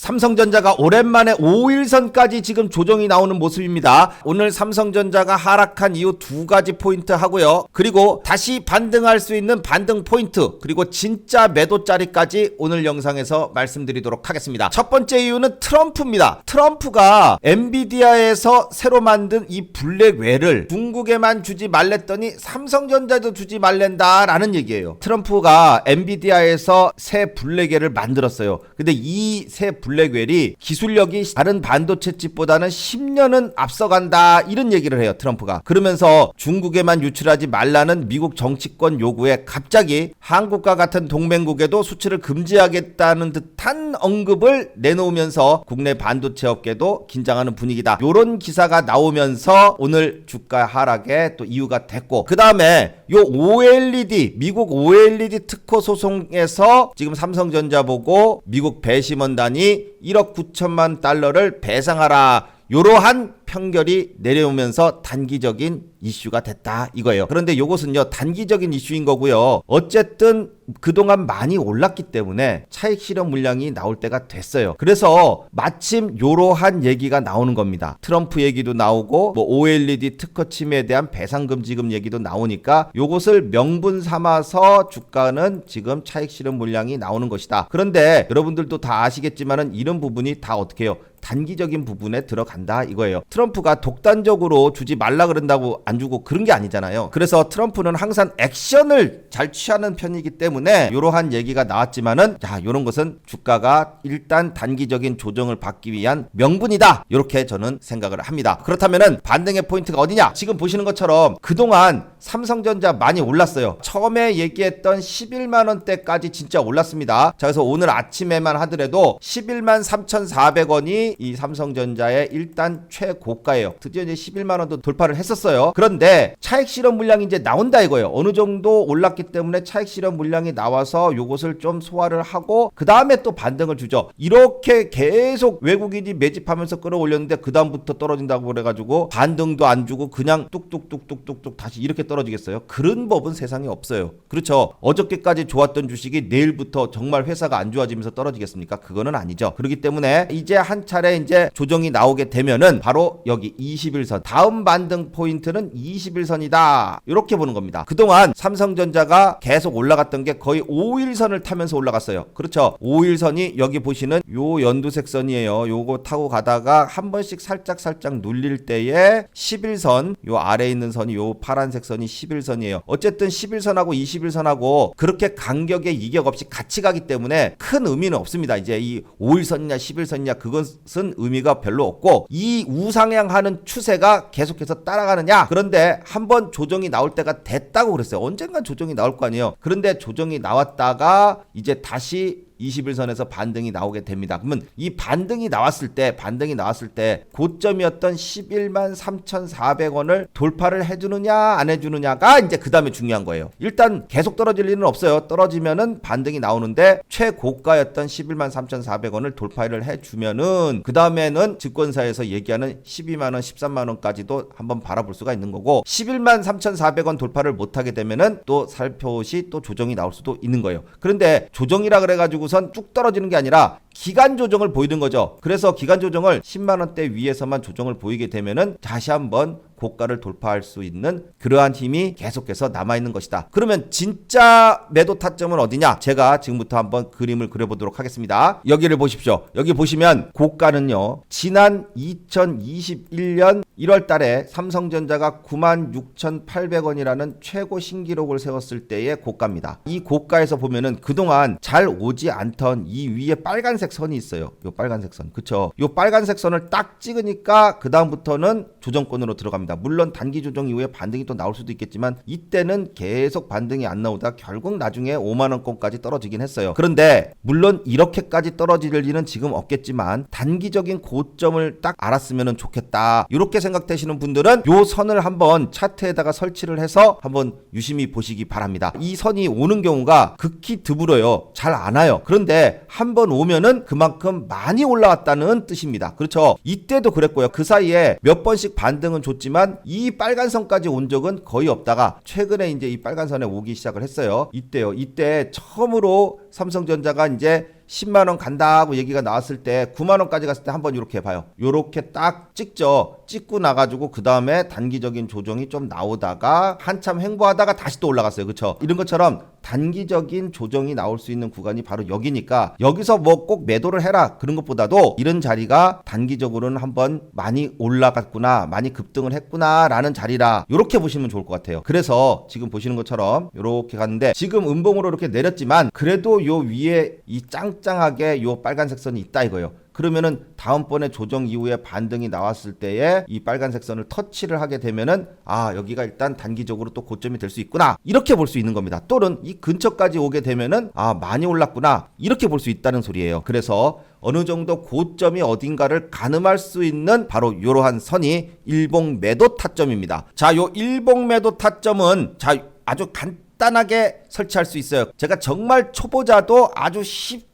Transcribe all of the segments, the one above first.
삼성전자가 오랜만에 5일선까지 지금 조정이 나오는 모습입니다. 오늘 삼성전자가 하락한 이후 두 가지 포인트 하고요. 그리고 다시 반등할 수 있는 반등 포인트, 그리고 진짜 매도 자리까지 오늘 영상에서 말씀드리도록 하겠습니다. 첫 번째 이유는 트럼프입니다. 트럼프가 엔비디아에서 새로 만든 이 블랙웨를 중국에만 주지 말랬더니 삼성전자도 주지 말랜다라는 얘기예요. 트럼프가 엔비디아에서 새 블랙웨를 만들었어요. 근데 이새 블랙 웰이 기술력이 다른 반도체 칩보다는 10년은 앞서간다 이런 얘기를 해요 트럼프가. 그러면서 중국에만 유출하지 말라는 미국 정치권 요구에 갑자기 한국과 같은 동맹국에도 수출을 금지하겠다는 듯한 언급을 내놓으면서 국내 반도체 업계도 긴장하는 분위기다. 요런 기사가 나오면서 오늘 주가 하락에 또 이유가 됐고 그 다음에 요 OLED 미국 OLED 특허 소송에서 지금 삼성전자 보고 미국 배심원단이 1억 9천만 달러를 배상하라. 요러한 편결이 내려오면서 단기적인 이슈가 됐다 이거예요. 그런데 요것은요 단기적인 이슈인 거고요. 어쨌든 그동안 많이 올랐기 때문에 차익 실현 물량이 나올 때가 됐어요. 그래서 마침 요러한 얘기가 나오는 겁니다. 트럼프 얘기도 나오고 뭐 OLED 특허 침해에 대한 배상금 지급 얘기도 나오니까 요것을 명분 삼아서 주가는 지금 차익 실현 물량이 나오는 것이다. 그런데 여러분들도 다 아시겠지만은 이런 부분이 다 어떻게 해요? 단기적인 부분에 들어간다 이거예요. 트럼프가 독단적으로 주지 말라 그런다고 안 주고 그런 게 아니잖아요. 그래서 트럼프는 항상 액션을 잘 취하는 편이기 때문에 이러한 얘기가 나왔지만은 자 이런 것은 주가가 일단 단기적인 조정을 받기 위한 명분이다. 이렇게 저는 생각을 합니다. 그렇다면은 반등의 포인트가 어디냐? 지금 보시는 것처럼 그동안 삼성전자 많이 올랐어요. 처음에 얘기했던 11만 원대까지 진짜 올랐습니다. 자 그래서 오늘 아침에만 하더라도 11만 3,400원이 이 삼성전자의 일단 최고가예요. 드디어 이제 11만 원도 돌파를 했었어요. 그런데 차익 실현 물량이 이제 나온다 이거예요. 어느 정도 올랐기 때문에 차익 실현 물량이 나와서 요것을 좀 소화를 하고 그 다음에 또 반등을 주죠. 이렇게 계속 외국인이 매집하면서 끌어올렸는데 그 다음부터 떨어진다고 그래가지고 반등도 안 주고 그냥 뚝뚝뚝뚝뚝뚝 다시 이렇게 떨어지겠어요? 그런 법은 세상에 없어요. 그렇죠. 어저께까지 좋았던 주식이 내일부터 정말 회사가 안 좋아지면서 떨어지겠습니까? 그거는 아니죠. 그렇기 때문에 이제 한차 례 이제 조정이 나오게 되면은 바로 여기 21선 다음 반등 포인트는 21선이다. 이렇게 보는 겁니다. 그동안 삼성전자가 계속 올라갔던 게 거의 5일선을 타면서 올라갔어요. 그렇죠. 5일선이 여기 보시는 요 연두색 선이에요. 요거 타고 가다가 한 번씩 살짝 살짝 눌릴 때에 11선 요 아래에 있는 선이 요 파란색 선이 11선이에요. 어쨌든 11선하고 21선하고 그렇게 간격에 이격 없이 같이 가기 때문에 큰 의미는 없습니다. 이제 이 5일선이냐 11선이냐 그 것은 의미가 별로 없고 이 우상향하는 추세가 계속해서 따라가느냐 그런데 한번 조정이 나올 때가 됐다고 그랬어요. 언젠간 조정이 나올 거 아니에요. 그런데 조정이 나왔다가 이제 다시 21선에서 반등이 나오게 됩니다. 그러면 이 반등이 나왔을 때 반등이 나왔을 때 고점이었던 11만 3,400원을 돌파를 해주느냐 안 해주느냐가 이제 그 다음에 중요한 거예요. 일단 계속 떨어질 일은 없어요. 떨어지면은 반등이 나오는데 최고가였던 11만 3,400원을 돌파를 해주면은 그 다음에는 증권사에서 얘기하는 12만 원, 13만 원까지도 한번 바라볼 수가 있는 거고 11만 3,400원 돌파를 못하게 되면은 또 살펴시 또 조정이 나올 수도 있는 거예요. 그런데 조정이라 그래가지고 우선 쭉 떨어지는 게 아니라 기간 조정을 보이는 거죠. 그래서 기간 조정을 10만 원대 위에서만 조정을 보이게 되면은 다시 한번 고가를 돌파할 수 있는 그러한 힘이 계속해서 남아 있는 것이다. 그러면 진짜 매도 타점은 어디냐? 제가 지금부터 한번 그림을 그려보도록 하겠습니다. 여기를 보십시오. 여기 보시면 고가는요. 지난 2021년 1월 달에 삼성전자가 96,800원이라는 최고 신기록을 세웠을 때의 고가입니다. 이 고가에서 보면은 그동안 잘 오지 않던 이 위에 빨간색 선이 있어요. 요 빨간색 선. 그쵸? 요 빨간색 선을 딱 찍으니까 그다음부터는 조정권으로 들어갑 니다. 물론 단기 조정 이후에 반등이 또 나올 수도 있겠지만 이때는 계속 반등이 안 나오다 결국 나중에 5만 원권까지 떨어지긴 했어요. 그런데 물론 이렇게까지 떨어질 일은 지금 없겠지만 단기적인 고점을 딱 알았으면 좋겠다. 이렇게 생각되시는 분들은 요 선을 한번 차트에다가 설치를 해서 한번 유심히 보시기 바랍니다. 이 선이 오는 경우가 극히 드물어요. 잘 안 와요. 그런데 한번 오면은 그만큼 많이 올라왔다는 뜻입니다. 그렇죠. 이때도 그랬고요. 그 사이에 몇 번씩 반등은 줬지만 이 빨간 선까지 온 적은 거의 없다가 최근에 이제 이 빨간 선에 오기 시작을 했어요. 이때요. 이때 처음으로 삼성전자가 이제 10만 원 간다고 얘기가 나왔을 때 9만 원까지 갔을 때 한번 이렇게 봐요. 요렇게 딱 찍죠. 찍고 나가지고 그 다음에 단기적인 조정이 좀 나오다가 한참 횡보하다가 다시 또 올라갔어요. 그렇죠? 이런 것처럼 단기적인 조정이 나올 수 있는 구간이 바로 여기니까 여기서 뭐 꼭 매도를 해라 그런 것보다도 이런 자리가 단기적으로는 한번 많이 올라갔구나 많이 급등을 했구나라는 자리라 이렇게 보시면 좋을 것 같아요. 그래서 지금 보시는 것처럼 이렇게 갔는데 지금 음봉으로 이렇게 내렸지만 그래도 요 위에 이 짱 짱하게 요 빨간색 선이 있다 이거예요. 그러면은 다음번에 조정 이후에 반등이 나왔을 때에 이 빨간색 선을 터치를 하게 되면은 아 여기가 일단 단기적으로 또 고점이 될 수 있구나 이렇게 볼 수 있는 겁니다. 또는 이 근처까지 오게 되면은 아 많이 올랐구나 이렇게 볼 수 있다는 소리예요. 그래서 어느 정도 고점이 어딘가를 가늠할 수 있는 바로 이러한 선이 일봉 매도 타점입니다. 자, 요 일봉 매도 타점은 자 아주 간단하게 설치할 수 있어요. 제가 정말 초보자도 아주 쉽게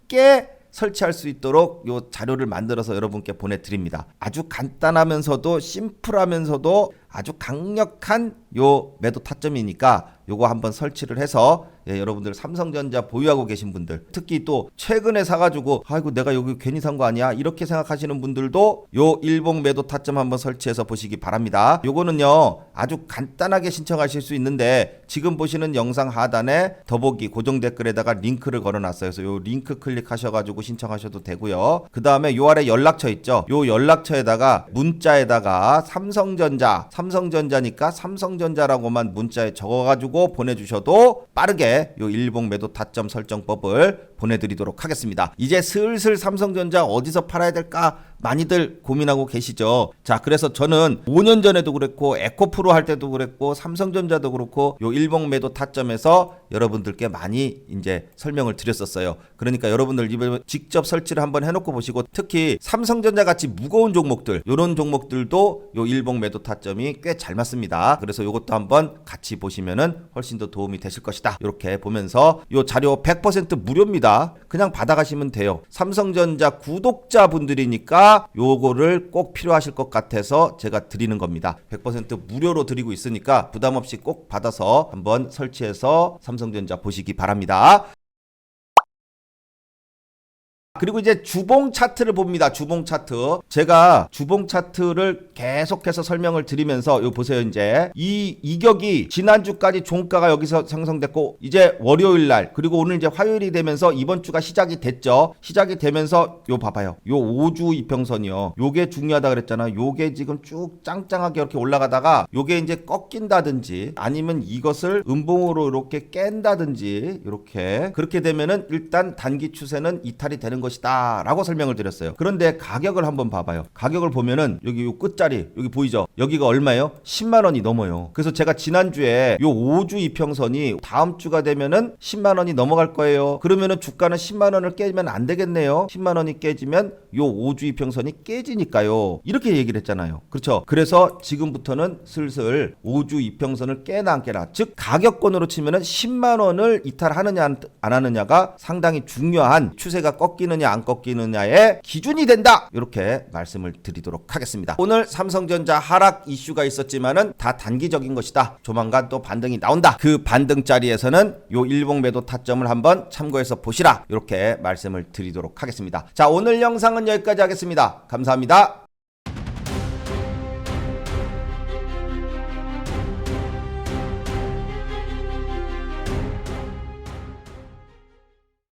설치할 수 있도록 요 자료를 만들어서 여러분께 보내드립니다. 아주 간단하면서도 심플하면서도 아주 강력한 요 매도 타점이니까 요거 한번 설치를 해서 예, 여러분들 삼성전자 보유하고 계신 분들 특히 또 최근에 사가지고 아이고 내가 여기 괜히 산 거 아니야 이렇게 생각하시는 분들도 요 일봉 매도 타점 한번 설치해서 보시기 바랍니다. 요거는요 아주 간단하게 신청하실 수 있는데 지금 보시는 영상 하단에 더보기 고정 댓글에다가 링크를 걸어놨어요. 그래서 요 링크 클릭하셔가지고 신청하셔도 되고요. 그 다음에 요 아래 연락처 있죠. 요 연락처에다가 문자에다가 삼성전자 삼 성전자니까 삼성전자라고만 문자에 적어가지고 보내주셔도 빠르게 요 일봉 매도 타점 설정법을 보내드리도록 하겠습니다. 이제 슬슬 삼성전자 어디서 팔아야 될까 많이들 고민하고 계시죠. 자, 그래서 저는 5년 전에도 그랬고 에코프로 할 때도 그랬고 삼성전자도 그렇고 요 일봉 매도 타점에서 여러분들께 많이 이제 설명을 드렸었어요. 그러니까 여러분들 이번에 직접 설치를 한번 해놓고 보시고 특히 삼성전자 같이 무거운 종목들 요런 종목들도 요 일봉 매도 타점이 꽤 잘 맞습니다. 그래서 요것도 한번 같이 보시면은 훨씬 더 도움이 되실 것이다. 이렇게 보면서 요 자료 100% 무료입니다. 그냥 받아가시면 돼요. 삼성전자 구독자분들이니까 요거를 꼭 필요하실 것 같아서 제가 드리는 겁니다. 100% 무료로 드리고 있으니까 부담 없이 꼭 받아서 한번 설치해서 삼성전자 보시기 바랍니다. 그리고 이제 주봉 차트를 봅니다. 주봉 차트. 제가 주봉 차트를 계속해서 설명을 드리면서 요 보세요. 이제 이 이격이 지난주까지 종가가 여기서 형성됐고 이제 월요일 날 그리고 오늘 이제 화요일이 되면서 이번 주가 시작이 됐죠. 시작이 되면서 요 봐봐요. 요 5주 이평선이요. 요게 중요하다 그랬잖아. 요게 지금 쭉 짱짱하게 이렇게 올라가다가 요게 이제 꺾인다든지 아니면 이것을 음봉으로 이렇게 깬다든지 이렇게 그렇게 되면은 일단 단기 추세는 이탈이 되는 것이다 라고 설명을 드렸어요. 그런데 가격을 한번 봐봐요. 가격을 보면은 여기 요 끝자리 여기 보이죠? 여기가 얼마예요? 10만 원이 넘어요. 그래서 제가 지난주에 요 5주 이평선이 다음 주가 되면은 10만 원이 넘어갈 거예요. 그러면은 주가는 10만 원을 깨면 안 되겠네요. 10만 원이 깨지면 요 5주 이평선이 깨지니까요. 이렇게 얘기를 했잖아요. 그렇죠? 그래서 지금부터는 슬슬 5주 이평선을 깨나 안 깨나 즉 가격권으로 치면은 10만 원을 이탈하느냐 안- 안 하느냐가 상당히 중요한 추세가 꺾이느냐 안 꺾이느냐의 기준이 된다. 이렇게 말씀을 드리도록 하겠습니다. 오늘 삼성전자 하락 이슈가 있었지만은 다 단기적인 것이다. 조만간 또 반등이 나온다. 그 반등 자리에서는 요 일봉 매도 타점을 한번 참고해서 보시라. 이렇게 말씀을 드리도록 하겠습니다. 자 오늘 영상은 여기까지 하겠습니다. 감사합니다